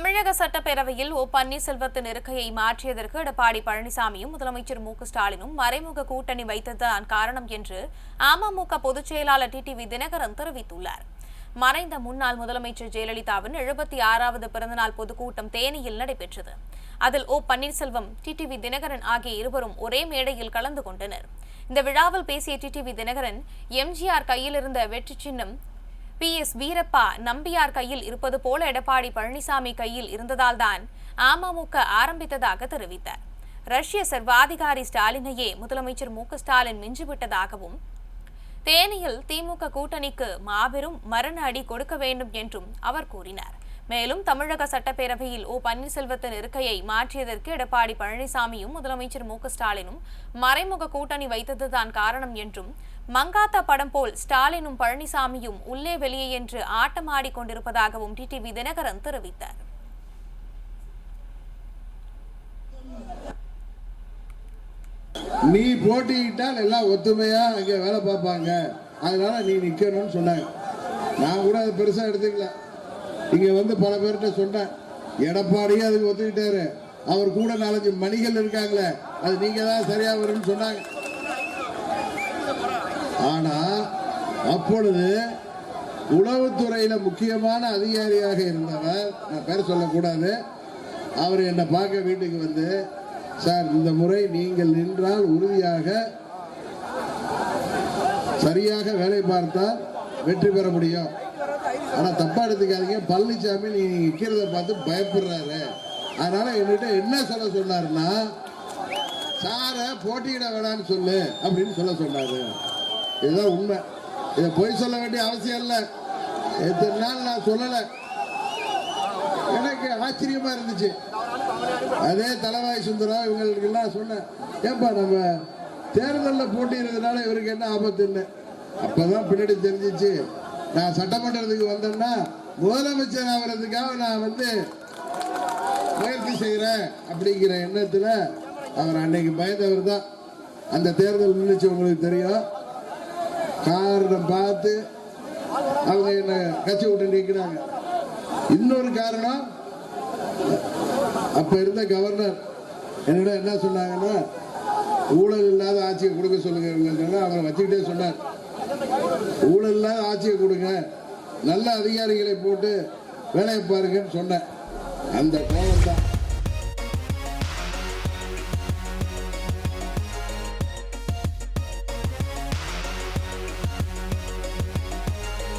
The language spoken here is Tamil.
தமிழக சட்டப்பேரவையில் ஓ பன்னீர்செல்வத்தின் இருக்கையை மாற்றியதற்கு எடப்பாடி பழனிசாமியும் முதலமைச்சர் மு க ஸ்டாலினும் மறைமுக கூட்டணி வைத்ததுதான் காரணம் என்று அமமுக பொதுச் செயலாளர் டிடிவி தினகரன் தெரிவித்துள்ளார். மறைந்த முன்னாள் முதலமைச்சர் ஜெயலலிதாவின் எழுபத்தி ஆறாவது பிறந்தநாள் பொதுக்கூட்டம் தேனியில் நடைபெற்றது. அதில் ஓ பன்னீர்செல்வம் டிடிவி தினகரன் ஆகிய இருவரும் ஒரே மேடையில் கலந்து கொண்டனர். இந்த விழாவில் பேசிய டிடிவி தினகரன் எம்ஜிஆர் கையில் இருந்த வெற்றி சின்னம் பி. எஸ். வீரப்பா நம்பியார் கையில் இருப்பது போல எடப்பாடி பழனிசாமி கையில் இருந்ததால்தான் அமமுக ஆரம்பித்ததாக தெரிவித்தார். ரஷ்ய சர்வாதிகாரி ஸ்டாலினையே முதலமைச்சர் மு. ஸ்டாலின் மிஞ்சிவிட்டதாகவும் தேனியில் திமுக கூட்டணிக்கு மாபெரும் மரண அடி கொடுக்க வேண்டும் என்றும் அவர் கூறினார். மேலும் தமிழக சட்டப்பேரவையில் ஓ பன்னீர்செல்வத்தின் இருக்கையை மாற்றியதற்கு எடப்பாடி பழனிசாமியும் முதலமைச்சர் மு ஸ்டாலினும் மறைமுக கூட்டணி வைத்ததுதான் காரணம் என்றும் மங்காத்தா படம் போல் ஸ்டாலினும் பழனிசாமியும் உள்ளே வெளியே என்று ஆட்டமாடி கொண்டிருப்பதாகவும் டிடிவி தினகரன் தெரிவித்தார். நீ போட்டியிட்டால் எல்லாம் ஒத்துமையா? அங்கே வேலை பார்ப்பாங்க. அதனால நீ நிக்கணும்னு சொன்னாங்க. நான் கூட அதை பெருசா எடுத்துக்கல. இங்க வந்து பல பேர்கிட்ட சொன்னேன். எடப்பாடியே அதுக்கு ஒத்துக்கிட்டாரு. அவர் கூட நாலஞ்சு மணிகள் இருக்காங்களே அது நீங்க தான் சரியா வரும்னு சொன்னாங்க. ஆனா அப்பொழுது உளவுத்துறையில முக்கியமான அதிகாரியாக இருந்தவர் நான் பேர் சொல்லக்கூடாது அவர் என்னை பார்க்க வீட்டுக்கு வந்து சார் இந்த முறை நீங்கள் நின்றால் உறுதியாக சரியாக வேலை பார்த்தால் வெற்றி பெற முடியும். ஆனா தப்பா எடுத்துக்காதீங்க. பழனிசாமி நீ நிக்கிறத பார்த்து பயப்படுறாரு. அதனால என்கிட்ட என்ன சொல்ல சொன்னாருன்னா சாரை போட்டியிட வேணாம்னு சொல்லு அப்படின்னு சொல்ல சொன்னாரு. இதுதான் உண்மை. இதை பொய் சொல்ல வேண்டிய அவசியம் இல்லை. எத்தனை நாள் நான் சொல்லலை. எனக்கு ஆச்சரியமா இருந்துச்சு. அதே தலைவாய் சுந்தரம் இவங்களுக்கு எல்லாம் சொன்னேன். ஏப்பா நம்ம தேர்தலில் போட்டியிடுறதுனால இவருக்கு என்ன ஆபத்துன்னு? அப்பதான் பின்னாடி தெரிஞ்சிச்சு. நான் சட்டமன்றத்துக்கு வந்தேன்னா முதலமைச்சர் ஆகிறதுக்காக நான் வந்து முயற்சி செய்கிறேன் அப்படிங்கிற எண்ணத்தில் அவர் அன்னைக்கு பயந்தவர் தான். அந்த தேர்தல் முன்னிச்சு உங்களுக்கு தெரியும். காரணம் பார்த்து அவங்க என்னை கட்சி விட்டு நீக்கினாங்க. இன்னொரு காரணம் அப்ப இருந்த கவர்னர் என்னிடம் என்ன சொன்னாங்கன்னா ஊழல் இல்லாத ஆட்சியை கொடுக்க சொல்லுங்க இவங்களுக்கு அவரை வச்சுக்கிட்டே சொன்னார். ஊழல்ல ஆட்சியை கொடுங்க. நல்ல அதிகாரிகளை போட்டு வேலையை பாருங்கன்னு சொன்னேன். அந்த கோபம் தான்